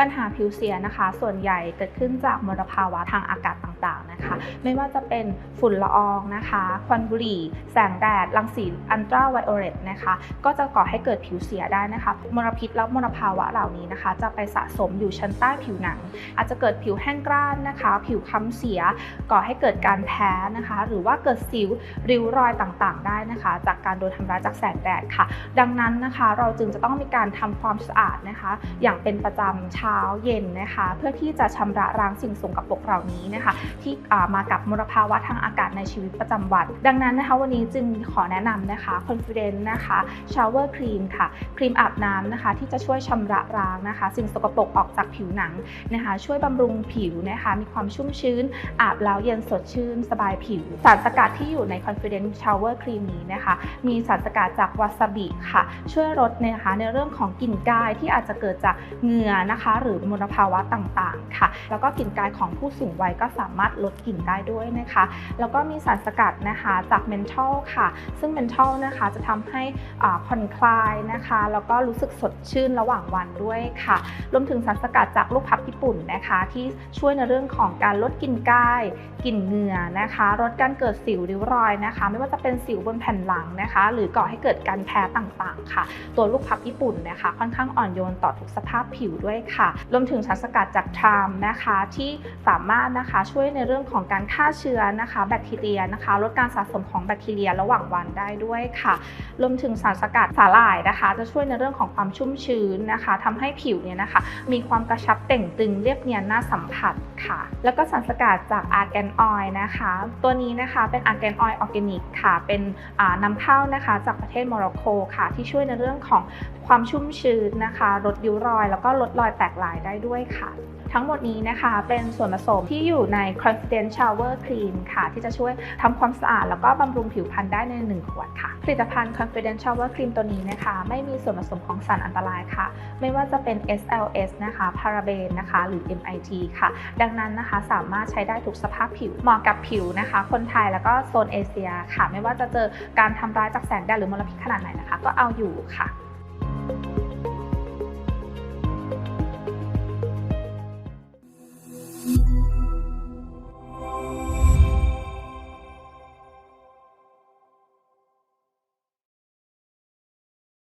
ปัญหาผิวเสียนะคะ ส่วนใหญ่เกิดขึ้นจากมลภาวะทางอากาศต่างๆนะคะ ไม่ว่าจะเป็นฝุ่นละอองนะคะ ควันบุหรี่ แสงแดด รังสีอันตราไวโอเลตนะคะ ก็จะก่อให้เกิดผิวเสียได้นะคะ มลพิษและมลภาวะเหล่านี้นะคะ จะไปสะสมอยู่ชั้นใต้ผิวหนัง อาจจะเกิดผิวแห้งกร้านนะคะ ผิวค้ำเสีย ก่อให้เกิดการแพ้นะคะ หรือว่าเกิดสิวริ้วรอยต่างๆ ได้นะคะ จากการโดนทำร้ายจากแสงแดดค่ะ ดังนั้นนะคะ เราจึงจะต้องมีการทำความสะอาดนะคะ อย่างเป็นประจำเช้าเย็นนะคะ เพื่อที่จะชำระล้างสิ่งสกปรกเหล่านี้นะคะ ที่มากับมลภาวะทางอากาศในชีวิตประจำวัน ดังนั้นนะคะ วันนี้จึงขอแนะนำนะคะ Confident นะคะ Shower Cream ค่ะครีมอาบน้ำนะคะ ที่จะช่วยชำระล้างนะคะ สิ่งสกปรกออกจากผิวหนังนะคะ ช่วยบำรุงผิวนะคะ มีความชุ่มชื้น อาบแล้วเย็นสดชื่น สบายผิว สารสกัดที่อยู่ใน Confident Shower Cream นี้นะคะ มีสารสกัดจากวาซาบิค่ะ ช่วยลดนะคะในเรื่องของกลิ่นกายที่อาจจะเกิดจากเหงื่อนะคะหรือมลภาวะต่างๆค่ะ แล้วก็กลิ่นกายของผู้สูงวัยก็สามารถลดกลิ่นได้ด้วยนะคะ แล้วก็มีสารสกัดนะคะจากเมนทอลค่ะ ซึ่งเมนทอลนะคะจะทำให้อ่าผ่อนคลายนะคะ แล้วก็รู้สึกสดชื่นระหว่างวันด้วยค่ะ รวมถึงสารสกัดจากลูกพับญี่ปุ่นนะคะ ที่ช่วยในเรื่องของการลดกลิ่นกายกลิ่นเหงื่อนะคะลดการเกิดสิวริ้วรอยนะคะ ไม่ว่าจะเป็นสิวบนแผ่นหลังนะคะ หรือก่อให้เกิดการแพ้ต่างๆ ค่ะ ตัวลูกพับญี่ปุ่นนะคะ ค่อนข้างอ่อนโยนต่อทุกสภาพผิวด้วยค่ะรวมถึงสารสกัดจากทรามนะคะที่สามารถนะคะช่วยในเรื่องของการฆ่าเชื้อนะคะแบคทีเรียนะคะ ลดการสะสมของแบคทีเรียระหว่างวันได้ด้วยค่ะ รวมถึงสารสกัดสาหร่ายนะคะ จะช่วยในเรื่องของความชุ่มชื้นนะคะทำให้ผิวเนี่ยนะคะ มีความกระชับเต่งตึงเรียบเนียนน่าสัมผัสค่ะ แล้วก็สารสกัดจากอาร์แกนออยนะคะ ตัวนี้นะคะเป็นอาร์แกนออยออร์แกนิกค่ะ เป็นอ่านำเข้านะคะจากประเทศโมร็อกโกค่ะ ที่ช่วยในเรื่องของความชุ่มชื้นนะคะลดริ้วรอย แล้วก็ลดรอยแตกลายได้ด้วยค่ะ ทั้งหมดนี้นะคะเป็นส่วนผสมที่อยู่ใน Confident Shower Cream ค่ะ ที่จะช่วยทำความสะอาดแล้วก็บำรุงผิวพรรณได้ใน 1 ขวดค่ะ ผลิตภัณฑ์ Confident Shower Cream ตัวนี้นะคะ ไม่มีส่วนผสมของสารอันตรายค่ะ ไม่ว่าจะเป็น SLS นะคะพาราเบนนะคะ หรือ MIT ค่ะ ดังนั้นนะคะสามารถใช้ได้ทุกสภาพผิวเหมาะกับผิวนะคะ คนไทยแล้วก็โซนเอเชียค่ะ ไม่ว่าจะเจอการทำร้ายจากแสงแดดหรือมลพิษขนาดไหนนะคะ ก็เอาอยู่ค่ะ